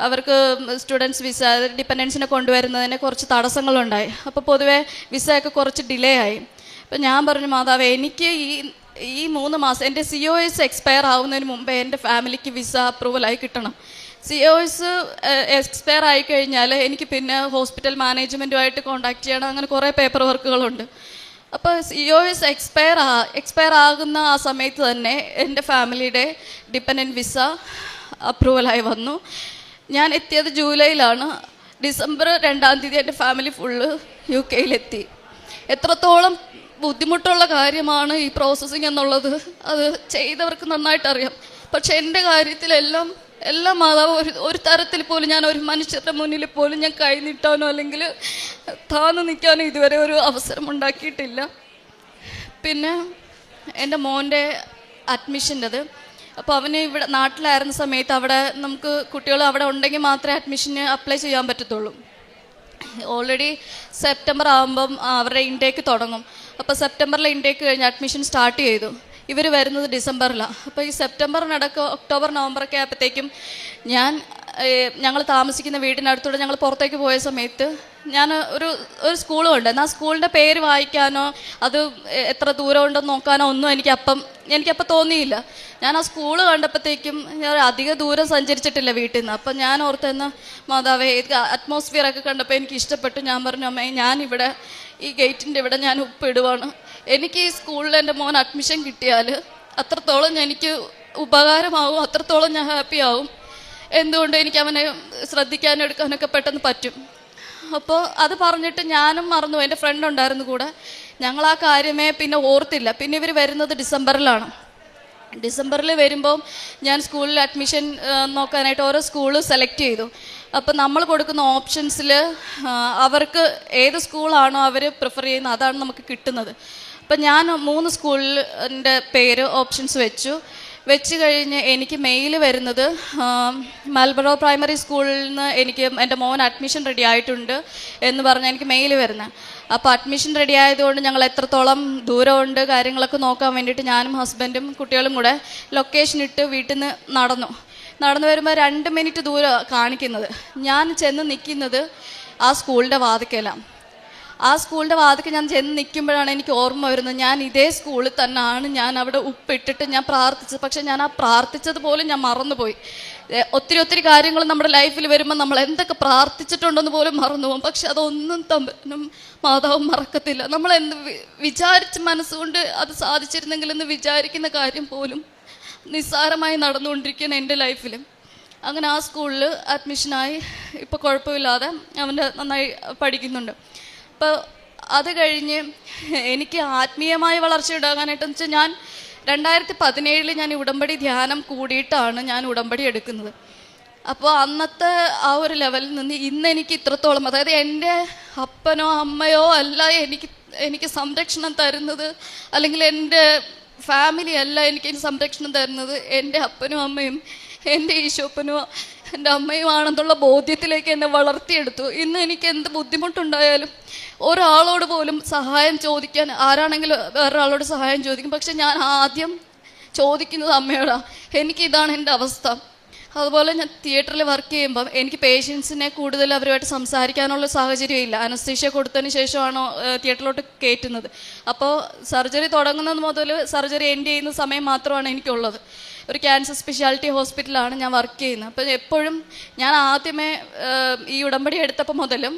അവർക്ക് സ്റ്റുഡൻസ് വിസ ഡിപ്പെൻഡൻസിനെ കൊണ്ടുവരുന്നതിന് കുറച്ച് തടസ്സങ്ങളുണ്ടായി. അപ്പോൾ പൊതുവേ വിസയൊക്കെ കുറച്ച് ഡിലേ ആയി. അപ്പം ഞാൻ പറഞ്ഞു മാതാവ് എനിക്ക് ഈ ഈ മൂന്ന് മാസം എന്റെ സി ഒ എസ് എക്സ്പയർ ആവുന്നതിന് മുമ്പേ എന്റെ ഫാമിലിക്ക് വിസ അപ്രൂവലായി കിട്ടണം. സി ഓസ് എക്സ്പയർ ആയി കഴിഞ്ഞാൽ എനിക്ക് പിന്നെ ഹോസ്പിറ്റൽ മാനേജ്മെന്റുമായിട്ട് കോണ്ടാക്ട് ചെയ്യണം അങ്ങനെ കുറേ പേപ്പർ വർക്കുകളുണ്ട് അപ്പോൾ സി ഒ എസ് എക്സ്പയർ ആ എക്സ്പയർ ആകുന്ന ആ സമയത്ത് തന്നെ എന്റെ ഫാമിലിയുടെ ഡിപ്പെൻഡന്റ് വിസ അപ്രൂവലായി വന്നു. ഞാൻ എത്തിയത് ജൂലൈയിലാണ്. ഡിസംബർ രണ്ടാം തീയതി എന്റെ ഫാമിലി ഫുള്ള് യു കെയിലെത്തി. എത്രത്തോളം ബുദ്ധിമുട്ടുള്ള കാര്യമാണ് ഈ പ്രോസസ്സിങ് എന്നുള്ളത് അത് ചെയ്തവർക്ക് നന്നായിട്ടറിയാം. പക്ഷെ എന്റെ കാര്യത്തിലെല്ലാം എല്ലാ മാതാവ് ഒരു ഒരു തരത്തിൽ പോലും ഞാൻ ഒരു മനുഷ്യരുടെ മുന്നിൽ പോലും ഞാൻ കൈ നീട്ടാനോ അല്ലെങ്കിൽ താന്നു നിൽക്കാനോ ഇതുവരെ ഒരു അവസരം ഉണ്ടാക്കിയിട്ടില്ല. പിന്നെ എന്റെ മോന്റെ അഡ്മിഷന്റെത്. അപ്പോൾ അവന് ഇവിടെ നാട്ടിലായിരുന്ന സമയത്ത് അവിടെ നമുക്ക് കുട്ടികൾ അവിടെ ഉണ്ടെങ്കിൽ മാത്രമേ അഡ്മിഷന് അപ്ലൈ ചെയ്യാൻ പറ്റത്തുള്ളൂ. ഓൾറെഡി സെപ്റ്റംബർ ആകുമ്പം അവരുടെ ഇൻടേക്ക് തുടങ്ങും. അപ്പോൾ സെപ്റ്റംബറിലെ ഇൻടേക്ക് കഴിഞ്ഞ് അഡ്മിഷൻ സ്റ്റാർട്ട് ചെയ്തു. ഇവർ വരുന്നത് ഡിസംബറിലാണ് അപ്പോൾ ഈ സെപ്റ്റംബർ സെപ്റ്റംബറിനടക്കം ഒക്ടോബർ നവംബറൊക്കെ ആയപ്പോഴത്തേക്കും ഞാൻ ഞങ്ങൾ താമസിക്കുന്ന വീടിനടുത്തൂടെ ഞങ്ങൾ പുറത്തേക്ക് പോയ സമയത്ത് ഞാൻ ഒരു ഒരു സ്കൂളും ഉണ്ട് എന്നാൽ സ്കൂളിന്റെ പേര് വായിക്കാനോ അത് എത്ര ദൂരം ഉണ്ടെന്ന് നോക്കാനോ ഒന്നും എനിക്കപ്പം എനിക്കപ്പം തോന്നിയില്ല. ഞാൻ ആ സ്കൂൾ കണ്ടപ്പോഴത്തേക്കും ഞാൻ അധിക ദൂരം സഞ്ചരിച്ചിട്ടില്ല വീട്ടിൽ നിന്ന് അപ്പം ഞാൻ ഓർത്തെന്ന് മാതാവേ അറ്റ്മോസ്ഫിയർ ഒക്കെ കണ്ടപ്പോൾ എനിക്ക് ഇഷ്ടപ്പെട്ടു ഞാൻ പറഞ്ഞു അമ്മേ ഞാനിവിടെ ഈ ഗേറ്റിന്റെ ഇവിടെ ഞാൻ ഉപ്പിടുവാണ്. എനിക്ക് ഈ സ്കൂളിൽ എന്റെ മോൻ അഡ്മിഷൻ കിട്ടിയാൽ അത്രത്തോളം എനിക്ക് ഉപകാരമാവും അത്രത്തോളം ഞാൻ ഹാപ്പി ആവും. എന്തുകൊണ്ട് എനിക്ക് അവനെ ശ്രദ്ധിക്കാനും എടുക്കാനൊക്കെ പെട്ടെന്ന് പറ്റും. അപ്പോൾ അത് പറഞ്ഞിട്ട് ഞാനും മറന്നു എന്റെ ഫ്രണ്ട് ഉണ്ടായിരുന്നു കൂടെ. ഞങ്ങൾ ആ കാര്യമേ പിന്നെ ഓർത്തില്ല. പിന്നെ ഇവർ വരുന്നത് ഡിസംബറിലാണ്. ഡിസംബറിൽ വരുമ്പോൾ ഞാൻ സ്കൂളിൽ അഡ്മിഷൻ നോക്കാനായിട്ട് ഓരോ സ്കൂൾ സെലക്ട് ചെയ്തു. അപ്പം നമ്മൾ കൊടുക്കുന്ന ഓപ്ഷൻസിൽ അവർക്ക് ഏത് സ്കൂളാണോ അവർ പ്രിഫർ ചെയ്യുന്നത് അതാണ് നമുക്ക് കിട്ടുന്നത്. അപ്പം ഞാൻ മൂന്ന് സ്കൂളിന്റെ പേര് ഓപ്ഷൻസ് വെച്ചു. വെച്ച് കഴിഞ്ഞ് എനിക്ക് മെയിൽ വരുന്നത് മൽബറോ പ്രൈമറി സ്കൂളിൽ നിന്ന് എനിക്ക് എന്റെ മോൻ അഡ്മിഷൻ റെഡി ആയിട്ടുണ്ട് എന്ന് പറഞ്ഞ് എനിക്ക് മെയിൽ വരുന്നത്. അപ്പോൾ അഡ്മിഷൻ റെഡി ആയതുകൊണ്ട് ഞങ്ങൾ എത്രത്തോളം ദൂരമുണ്ട് കാര്യങ്ങളൊക്കെ നോക്കാൻ വേണ്ടിയിട്ട് ഞാനും ഹസ്ബൻഡും കുട്ടികളും കൂടെ ലൊക്കേഷൻ ഇട്ട് വീട്ടിൽ നിന്ന് നടന്നു. നടന്നു വരുമ്പോൾ രണ്ട് മിനിറ്റ് ദൂരം കാണിക്കുന്നത്. ഞാൻ ചെന്ന് നിൽക്കുന്നത് ആ സ്കൂളിന്റെ വാതിക്കലാണ്. ആ സ്കൂളിന്റെ വാതിക്ക് ഞാൻ ചെന്ന് നിൽക്കുമ്പോഴാണ് എനിക്ക് ഓർമ്മ വരുന്നത്. ഞാൻ ഇതേ സ്കൂളിൽ തന്നെയാണ്. ഞാൻ അവിടെ ഉപ്പിട്ടിട്ട് ഞാൻ പ്രാർത്ഥിച്ചത്. പക്ഷേ ഞാൻ ആ പ്രാർത്ഥിച്ചത് പോലും ഞാൻ മറന്നുപോയി. ഒത്തിരി ഒത്തിരി കാര്യങ്ങൾ നമ്മുടെ ലൈഫിൽ വരുമ്പോൾ നമ്മൾ എന്തൊക്കെ പ്രാർത്ഥിച്ചിട്ടുണ്ടെന്ന് പോലും മറന്നു പോകും. പക്ഷെ അതൊന്നും തമ്പനും മാതാവും മറക്കത്തില്ല. നമ്മൾ എന്ത് വിചാരിച്ച് മനസ്സുകൊണ്ട് അത് സാധിച്ചിരുന്നെങ്കിൽ എന്ന് വിചാരിക്കുന്ന കാര്യം പോലും നിസ്സാരമായി നടന്നുകൊണ്ടിരിക്കുന്ന എന്റെ ലൈഫിൽ അങ്ങനെ ആ സ്കൂളിൽ അഡ്മിഷനായി ഇപ്പോൾ കുഴപ്പമില്ലാതെ അവന്റെ നന്നായി പഠിക്കുന്നുണ്ട്. അപ്പോൾ അത് കഴിഞ്ഞ് എനിക്ക് ആത്മീയമായ വളർച്ച ഉണ്ടാകാനായിട്ടെന്ന് വെച്ചാൽ ഞാൻ രണ്ടായിരത്തി പതിനേഴിൽ ഞാൻ ഉടമ്പടി ധ്യാനം കൂടിയിട്ടാണ് ഞാൻ ഉടമ്പടി എടുക്കുന്നത്. അപ്പോൾ അന്നത്തെ ആ ഒരു ലെവലിൽ നിന്ന് ഇന്ന് എനിക്ക് ഇത്രത്തോളം അതായത് എന്റെ അപ്പനോ അമ്മയോ അല്ല എനിക്ക് എനിക്ക് സംരക്ഷണം തരുന്നത് അല്ലെങ്കിൽ എന്റെ ഫാമിലി അല്ല എനിക്ക് സംരക്ഷണം തരുന്നത് എന്റെ അപ്പനും അമ്മയും എന്റെ ഈശോപ്പനും എന്റെ അമ്മയുമാണെന്നുള്ള ബോധ്യത്തിലേക്ക് എന്നെ വളർത്തിയെടുത്തു. ഇന്ന് എനിക്ക് എന്ത് ബുദ്ധിമുട്ടുണ്ടായാലും ഒരാളോട് പോലും സഹായം ചോദിക്കാൻ ആരാണെങ്കിലും വേറൊരാളോട് സഹായം ചോദിക്കും. പക്ഷെ ഞാൻ ആദ്യം ചോദിക്കുന്നത് അമ്മയോടാണ് എനിക്കിതാണ് എന്റെ അവസ്ഥ. അതുപോലെ ഞാൻ തിയേറ്ററിൽ വർക്ക് ചെയ്യുമ്പം എനിക്ക് പേഷ്യൻസിനെ കൂടുതൽ അവരുമായിട്ട് സംസാരിക്കാനുള്ള സാഹചര്യം ഇല്ല. അനസ്തീഷ്യ കൊടുത്തതിന് ശേഷമാണോ തിയേറ്ററിലോട്ട് കയറ്റുന്നത്. അപ്പോൾ സർജറി തുടങ്ങുന്നത് മുതൽ സർജറി എൻഡ് ചെയ്യുന്ന സമയം മാത്രമാണ് എനിക്കുള്ളത്. ഒരു ക്യാൻസർ സ്പെഷ്യാലിറ്റി ഹോസ്പിറ്റലാണ് ഞാൻ വർക്ക് ചെയ്യുന്നത്. അപ്പോൾ എപ്പോഴും ഞാൻ ആദ്യമേ ഈ ഉടമ്പടി എടുത്തപ്പോൾ മുതലും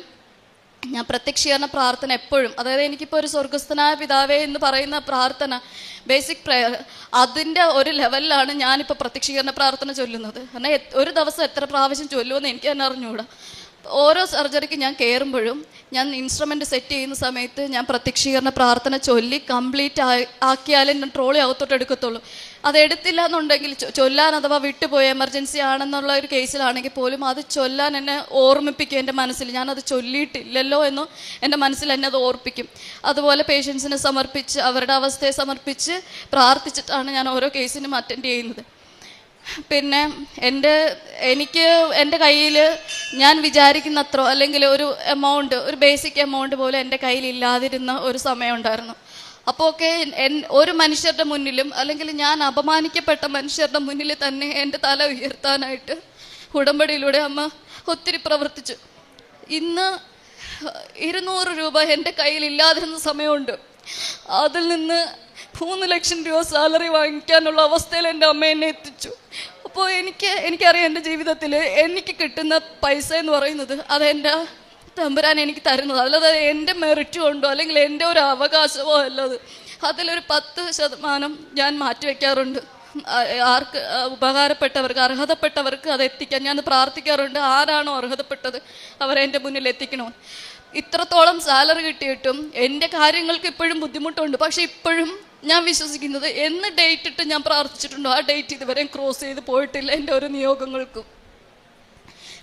ഞാൻ പ്രത്യക്ഷീകരണ പ്രാർത്ഥന എപ്പോഴും അതായത് എനിക്കിപ്പോൾ ഒരു സ്വർഗസ്ഥനായ പിതാവേ എന്ന് പറയുന്ന പ്രാർത്ഥന ബേസിക് പ്രയർ അതിന്റെ ഒരു ലെവലിലാണ് ഞാനിപ്പോൾ പ്രത്യക്ഷീകരണ പ്രാർത്ഥന ചൊല്ലുന്നത്. കാരണം ഒരു ദിവസം എത്ര പ്രാവശ്യം ചൊല്ലുമെന്ന് എനിക്ക് തന്നെ അറിഞ്ഞുകൂടാ ഓരോ സർജറിക്ക് ഞാൻ കയറുമ്പോഴും ഞാൻ ഇൻസ്ട്രുമെന്റ് സെറ്റ് ചെയ്യുന്ന സമയത്ത് ഞാൻ പ്രത്യക്ഷീകരണ പ്രാർത്ഥന ചൊല്ലി കംപ്ലീറ്റ് ആക്കിയാലേ ഞാൻ ട്രോളി അകത്തോട്ട് എടുക്കത്തുള്ളൂ. അത് എടുത്തില്ല എന്നുണ്ടെങ്കിൽ ചൊല്ലാൻ അഥവാ വിട്ടുപോയ എമർജൻസി ആണെന്നുള്ള ഒരു കേസിലാണെങ്കിൽ പോലും അത് ചൊല്ലാൻ എന്നെ ഓർമ്മിപ്പിക്കും എന്റെ മനസ്സിൽ. ഞാനത് ചൊല്ലിയിട്ടില്ലല്ലോ എന്ന് എന്റെ മനസ്സിൽ എന്നെ അത് ഓർപ്പിക്കും. അതുപോലെ പേഷ്യൻസിനെ സമർപ്പിച്ച് അവരുടെ അവസ്ഥയെ സമർപ്പിച്ച് പ്രാർത്ഥിച്ചിട്ടാണ് ഞാൻ ഓരോ കേസിനും അറ്റൻഡ് ചെയ്യുന്നത്. പിന്നെ എന്റെ എനിക്ക് എന്റെ കയ്യിൽ ഞാൻ വിചാരിക്കുന്ന അത്ര അല്ലെങ്കിൽ ഒരു എമൗണ്ട് ഒരു ബേസിക് എമൗണ്ട് പോലും എന്റെ കയ്യിൽ ഇല്ലാതിരുന്ന ഒരു സമയമുണ്ടായിരുന്നു അപ്പോൾ ഒക്കെ ഒരു മനുഷ്യരുടെ മുന്നിലും അല്ലെങ്കിൽ ഞാൻ അപമാനിക്കപ്പെട്ട മനുഷ്യരുടെ മുന്നിൽ തന്നെ എന്റെ തല ഉയർത്താനായിട്ട് ഉടമ്പടിയിലൂടെ അമ്മ ഒത്തിരി പ്രവർത്തിച്ചു. ഇന്ന് ഇരുന്നൂറ് രൂപ എന്റെ കയ്യിൽ ഇല്ലാതിരുന്ന സമയമുണ്ട്. അതിൽ നിന്ന് മൂന്ന് ലക്ഷം രൂപ സാലറി വാങ്ങിക്കാനുള്ള അവസ്ഥയിൽ എന്റെ അമ്മ എന്നെ എത്തിച്ചു. അപ്പോൾ എനിക്ക് എനിക്കറിയാം എന്റെ ജീവിതത്തിൽ എനിക്ക് കിട്ടുന്ന പൈസ എന്ന് പറയുന്നത് അതെന്റെ തമ്പുരാൻ എനിക്ക് തരുന്നത്. അല്ലാതെ എന്റെ മെറിറ്റ് കൊണ്ടോ അല്ലെങ്കിൽ എന്റെ ഒരു അവകാശമോ അല്ലത്. അതിലൊരു പത്ത് ശതമാനം ഞാൻ മാറ്റിവെക്കാറുണ്ട് ആർക്ക് ഉപകാരപ്പെട്ടവർക്ക് അർഹതപ്പെട്ടവർക്ക് അത് എത്തിക്കാൻ ഞാൻ പ്രാർത്ഥിക്കാറുണ്ട്. ആരാണോ അർഹതപ്പെട്ടത് അവരെന്റെ മുന്നിൽ എത്തിക്കണോ? ഇത്രത്തോളം സാലറി കിട്ടിയിട്ടും എന്റെ കാര്യങ്ങൾക്ക് ഇപ്പോഴും ബുദ്ധിമുട്ടുണ്ട്. പക്ഷെ ഇപ്പോഴും ഞാൻ വിശ്വസിക്കുന്നത് എന്ന് ഡേറ്റ് ഇട്ട് ഞാൻ പ്രാർത്ഥിച്ചിട്ടുണ്ടോ? ആ ഡേറ്റ് ഇതുവരെയും ക്രോസ് ചെയ്ത് പോയിട്ടില്ല എന്റെ ഓരോ നിയോഗങ്ങൾക്കും.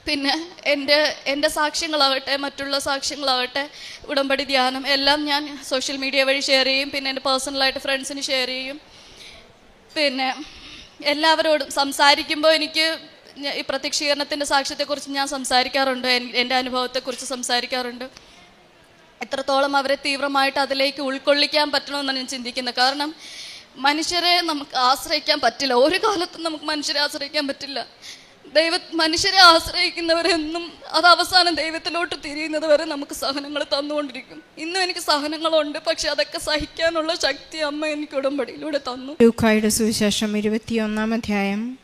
പിന്നെ എന്റെ എന്റെ സാക്ഷ്യങ്ങളാവട്ടെ മറ്റുള്ള സാക്ഷ്യങ്ങളാവട്ടെ ഉടമ്പടി ധ്യാനം എല്ലാം ഞാൻ സോഷ്യൽ മീഡിയ വഴി ഷെയർ ചെയ്യും. പിന്നെ എന്റെ പേഴ്സണലായിട്ട് ഫ്രണ്ട്സിന് ഷെയർ ചെയ്യും. പിന്നെ എല്ലാവരോടും സംസാരിക്കുമ്പോൾ എനിക്ക് ഈ പ്രത്യക്ഷീകരണത്തിന്റെ സാക്ഷ്യത്തെക്കുറിച്ച് ഞാൻ സംസാരിക്കാറുണ്ട്. എന്റെ അനുഭവത്തെക്കുറിച്ച് സംസാരിക്കാറുണ്ട്. എത്രത്തോളം അവരെ തീവ്രമായിട്ട് അതിലേക്ക് ഉൾക്കൊള്ളിക്കാൻ പറ്റണമെന്നാണ് ഞാൻ ചിന്തിക്കുന്നത്. കാരണം മനുഷ്യരെ നമുക്ക് ആശ്രയിക്കാൻ പറ്റില്ല. ഒരു കാലത്തും നമുക്ക് മനുഷ്യരെ ആശ്രയിക്കാൻ പറ്റില്ല. ദൈവ മനുഷ്യരെ ആശ്രയിക്കുന്നവരെന്നും അത് അവസാനം ദൈവത്തിലോട്ട് തിരിയുന്നത് വരെ നമുക്ക് സഹനങ്ങൾ തന്നുകൊണ്ടിരിക്കും. ഇന്നും എനിക്ക് സഹനങ്ങളുണ്ട്. പക്ഷെ അതൊക്കെ സഹിക്കാനുള്ള ശക്തി അമ്മ എനിക്ക് ഉടമ്പടിയിലൂടെ തന്നു. ലൂക്കായുടെ സുവിശേഷം ഇരുപത്തിയൊന്നാം അധ്യായം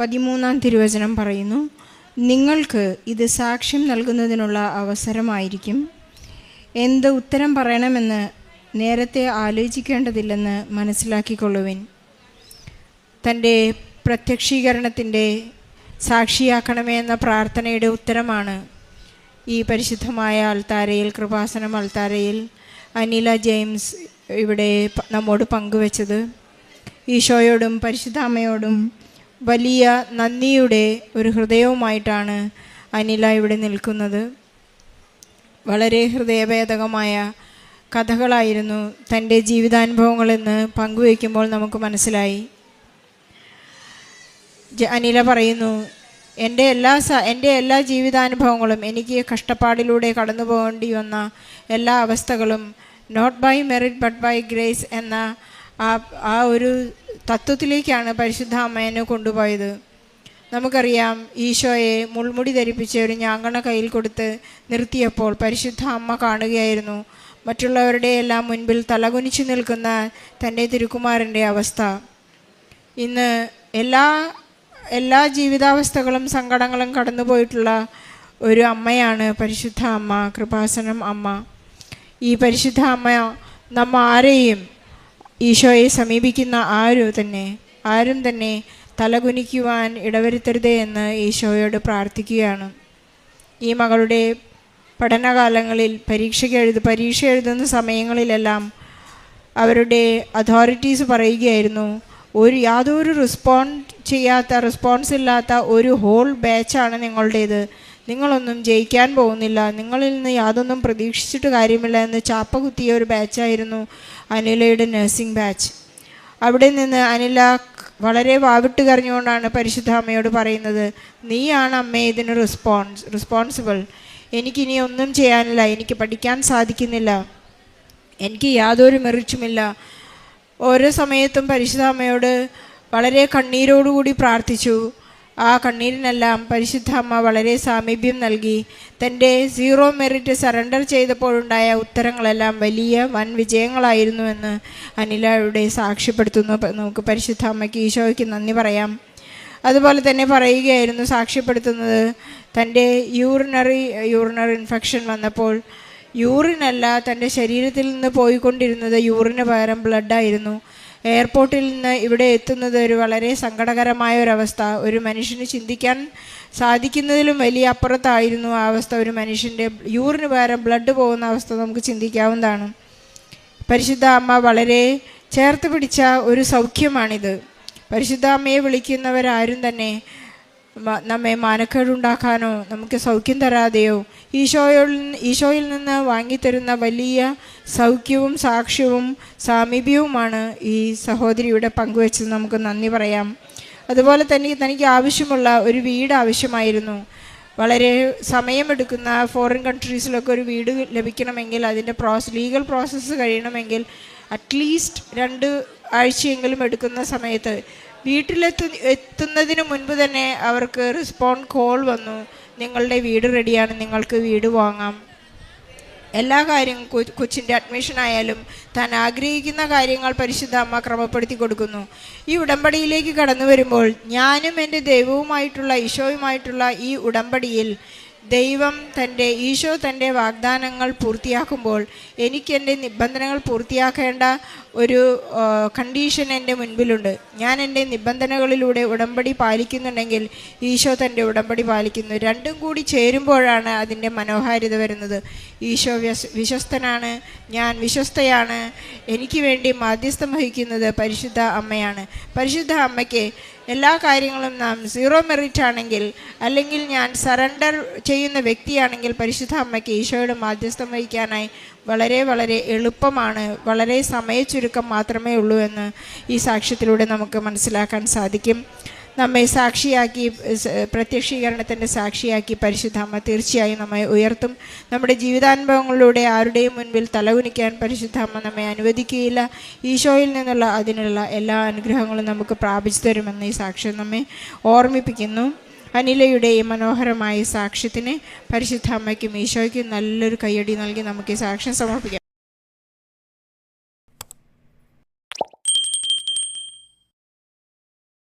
പതിമൂന്നാം തിരുവചനം പറയുന്നു നിങ്ങൾക്ക് ഇത് സാക്ഷ്യം നൽകുന്നതിനുള്ള അവസരമായിരിക്കും. എന്ത് ഉത്തരം പറയണമെന്ന് നേരത്തെ ആലോചിക്കേണ്ടതില്ലെന്ന് മനസ്സിലാക്കിക്കൊള്ളുവിൻ. തന്റെ പ്രത്യക്ഷീകരണത്തിന്റെ സാക്ഷിയാക്കണമേ എന്ന പ്രാർത്ഥനയുടെ ഉത്തരമാണ് ഈ പരിശുദ്ധമായ അൾത്താരയിൽ കൃപാസനം അൾത്താരയിൽ അനില ജെയിംസ് ഇവിടെ നമ്മോട് പങ്കുവച്ചത്. ഈശോയോടും പരിശുദ്ധാമ്മയോടും വലിയ നന്ദിയുടെ ഒരു ഹൃദയവുമായിട്ടാണ് അനില ഇവിടെ നിൽക്കുന്നത്. വളരെ ഹൃദയഭേദകമായ കഥകളായിരുന്നു തന്റെ ജീവിതാനുഭവങ്ങളെന്ന് പങ്കുവയ്ക്കുമ്പോൾ നമുക്ക് മനസ്സിലായി. അനില പറയുന്നു എന്റെ എല്ലാ സ എന്റെ എല്ലാ ജീവിതാനുഭവങ്ങളും എനിക്ക് കഷ്ടപ്പാടിലൂടെ കടന്നു പോകേണ്ടി വന്ന എല്ലാ അവസ്ഥകളും not by merit but by grace എന്ന ആ ആ ഒരു തത്വത്തിലേക്കാണ് പരിശുദ്ധ അമ്മേനെ കൊണ്ടുപോയത്. നമുക്കറിയാം ഈശോയെ മുൾമുടി ധരിപ്പിച്ച് ഒരു ഞാങ്ങണ കയ്യിൽ കൊടുത്ത് നിർത്തിയപ്പോൾ പരിശുദ്ധ അമ്മ കാണുകയായിരുന്നു. മറ്റുള്ളവരുടെ എല്ലാം മുൻപിൽ തലകുനിച്ചു നിൽക്കുന്ന തന്റെ തിരുക്കുമാരന്റെ അവസ്ഥ. ഇന്ന് എല്ലാ എല്ലാ ജീവിതാവസ്ഥകളും സങ്കടങ്ങളും കടന്നുപോയിട്ടുള്ള ഒരു അമ്മയാണ് പരിശുദ്ധ അമ്മ കൃപാസനം അമ്മ. ഈ പരിശുദ്ധ അമ്മ നമ്മ ആരെയും ഈശോയെ സമീപിക്കുന്ന ആരും തന്നെ ആരും തന്നെ തലകുനിക്കുവാൻ ഇടവരുത്തരുതേ എന്ന് ഈശോയോട് പ്രാർത്ഥിക്കുകയാണ്. ഈ മകളുടെ പഠനകാലങ്ങളിൽ പരീക്ഷയ്ക്ക് എഴുത പരീക്ഷ എഴുതുന്ന സമയങ്ങളിലെല്ലാം അവരുടെ അതോറിറ്റീസ് പറയുകയായിരുന്നു ഒരു യാതൊരു റെസ്പോണ്ട് ചെയ്യാത്ത റെസ്പോൺസ് ഇല്ലാത്ത ഒരു ഹോൾ ബാച്ചാണ് നിങ്ങളുടേത്. നിങ്ങളൊന്നും ജയിക്കാൻ പോകുന്നില്ല. നിങ്ങളിൽ നിന്ന് യാതൊന്നും പ്രതീക്ഷിച്ചിട്ട് കാര്യമില്ല എന്ന് ചാപ്പ കുത്തിയ ഒരു ബാച്ചായിരുന്നു അനിലയുടെ നഴ്സിംഗ് ബാച്ച് അവിടെ നിന്ന് അനില വളരെ വാവിട്ട് കരഞ്ഞുകൊണ്ടാണ് പരിശുദ്ധ അമ്മയോട് പറയുന്നത് നീയാണ് അമ്മേ ഇതിന് റെസ്പോൺസ് റെസ്പോൺസിബിൾ എനിക്കിനി ഒന്നും ചെയ്യാനില്ല എനിക്ക് പഠിക്കാൻ സാധിക്കുന്നില്ല. എനിക്ക് യാതൊരു മെറിച്ചുമില്ല ഓരോ സമയത്തും പരിശുദ്ധ അമ്മയോട് വളരെ കണ്ണീരോടുകൂടി പ്രാർത്ഥിച്ചു. ആ കണ്ണീരിനെല്ലാം പരിശുദ്ധ വളരെ സാമീപ്യം നൽകി. തന്റെ സീറോ മെറിറ്റ് സറണ്ടർ ചെയ്തപ്പോഴുണ്ടായ ഉത്തരങ്ങളെല്ലാം വലിയ വൻ വിജയങ്ങളായിരുന്നുവെന്ന് അനിലയുടെ സാക്ഷ്യപ്പെടുത്തുന്നു. നമുക്ക് പരിശുദ്ധ അമ്മയ്ക്ക് ഈശോയ്ക്ക് നന്ദി പറയാം. അതുപോലെ തന്നെ പറയുകയായിരുന്നു സാക്ഷ്യപ്പെടുത്തുന്നത് തന്റെ യൂറിനറി യൂറിനറി ഇൻഫെക്ഷൻ വന്നപ്പോൾ യൂറിനല്ല തന്റെ ശരീരത്തിൽ നിന്ന് പോയിക്കൊണ്ടിരുന്നത് യൂറിന് പകരം ബ്ലഡായിരുന്നു. എയർപോർട്ടിൽ നിന്ന് ഇവിടെ എത്തുന്നത് ഒരു വളരെ സങ്കടകരമായ ഒരവസ്ഥ ഒരു മനുഷ്യന് ചിന്തിക്കാൻ സാധിക്കുന്നതിലും വലിയ അപ്പുറത്തായിരുന്നു ആ അവസ്ഥ. ഒരു മനുഷ്യന്റെ യൂറിന് പകരം ബ്ലഡ് പോകുന്ന അവസ്ഥ നമുക്ക് ചിന്തിക്കാവുന്നതാണ്. പരിശുദ്ധ അമ്മ വളരെ ചേർത്ത് പിടിച്ച ഒരു സൗഖ്യമാണിത്. പരിശുദ്ധ അമ്മയെ വിളിക്കുന്നവരാരും തന്നെ നമ്മെ മാനക്കേടുണ്ടാക്കാനോ നമുക്ക് സൗഖ്യം തരാതെയോ ഈശോയിൽ ഈശോയിൽ നിന്ന് വാങ്ങിത്തരുന്ന വലിയ സൗഖ്യവും സാക്ഷ്യവും സാമീപ്യവുമാണ് ഈ സഹോദരിയുടെ പങ്കുവെച്ചത് നമുക്ക് നന്ദി പറയാം. അതുപോലെ തന്നെ തനിക്ക് ആവശ്യമുള്ള ഒരു വീട് ആവശ്യമായിരുന്നു. വളരെ സമയമെടുക്കുന്ന ഫോറിൻ കൺട്രീസിലൊക്കെ ഒരു വീട് ലഭിക്കണമെങ്കിൽ അതിന്റെ പ്രോസ് ലീഗൽ പ്രോസസ്സ് കഴിയണമെങ്കിൽ അറ്റ്ലീസ്റ്റ് രണ്ട് ആഴ്ചയെങ്കിലും എടുക്കുന്ന സമയത്ത് വീട്ടിലെത്തു എത്തുന്നതിന് മുൻപ് തന്നെ അവർക്ക് റെസ്പോണ്ട് കോൾ വന്നു. നിങ്ങളുടെ വീട് റെഡിയാണ് നിങ്ങൾക്ക് വീട് വാങ്ങാം. എല്ലാ കാര്യവും കൊച്ചിന്റെ അഡ്മിഷൻ ആയാലും താൻ ആഗ്രഹിക്കുന്ന കാര്യങ്ങൾ പരിശുദ്ധ അമ്മ ക്രമപ്പെടുത്തി കൊടുക്കുന്നു. ഈ ഉടമ്പടിയിലേക്ക് കടന്നു വരുമ്പോൾ ഞാനും എന്റെ ദൈവവുമായിട്ടുള്ള ഈശോയുമായിട്ടുള്ള ഈ ഉടമ്പടിയിൽ ദൈവം തന്റെ ഈശോ തന്റെ വാഗ്ദാനങ്ങൾ പൂർത്തിയാക്കുമ്പോൾ എനിക്കെന്റെ നിബന്ധനകൾ പൂർത്തിയാക്കേണ്ട ഒരു കണ്ടീഷൻ എന്റെ മുൻപിലുണ്ട്. ഞാൻ എന്റെ നിബന്ധനകളിലൂടെ ഉടമ്പടി പാലിക്കുന്നുണ്ടെങ്കിൽ ഈശോ തന്റെ ഉടമ്പടി പാലിക്കുന്നു. രണ്ടും കൂടി ചേരുമ്പോഴാണ് അതിന്റെ മനോഹാരിത വരുന്നത്. ഈശോ വിശ്വസ്തനാണ്. ഞാൻ വിശ്വസ്തയാണ്. എനിക്ക് വേണ്ടി മാധ്യസ്ഥം വഹിക്കുന്നത് പരിശുദ്ധ അമ്മയാണ്. പരിശുദ്ധ അമ്മയ്ക്ക് എല്ലാ കാര്യങ്ങളും നാം സീറോ മെറിറ്റ് ആണെങ്കിൽ അല്ലെങ്കിൽ ഞാൻ സറണ്ടർ ചെയ്യുന്ന വ്യക്തിയാണെങ്കിൽ പരിശുദ്ധ അമ്മയ്ക്ക് ഈശോയുടെ മാധ്യസ്ഥം വഹിക്കാനായി വളരെ വളരെ എളുപ്പമാണ്. വളരെ സമയച്ചുരുക്കം മാത്രമേ ഉള്ളൂ എന്ന് ഈ സാക്ഷ്യത്തിലൂടെ നമുക്ക് മനസ്സിലാക്കാൻ സാധിക്കും. നമ്മെ സാക്ഷിയാക്കി പ്രത്യക്ഷീകരണത്തിന്റെ സാക്ഷിയാക്കി പരിശുദ്ധ അമ്മ തീർച്ചയായും നമ്മെ ഉയർത്തും. നമ്മുടെ ജീവിതാനുഭവങ്ങളിലൂടെ ആരുടെയും മുൻപിൽ തലകുനിക്കാൻ പരിശുദ്ധ അമ്മ നമ്മെ അനുവദിക്കുകയില്ല. ഈശോയിൽ നിന്നുള്ള അതിനുള്ള എല്ലാ അനുഗ്രഹങ്ങളും നമുക്ക് പ്രാപിച്ചു തരുമെന്ന് ഈ സാക്ഷ്യം നമ്മെ ഓർമ്മിപ്പിക്കുന്നു. അനിലയുടെ ഈ മനോഹരമായ സാക്ഷ്യത്തിന് പരിശുദ്ധ അമ്മയ്ക്കും ഈശോയ്ക്കും നല്ലൊരു കയ്യടി നൽകി നമുക്ക് ഈ സാക്ഷ്യം സമർപ്പിക്കാം.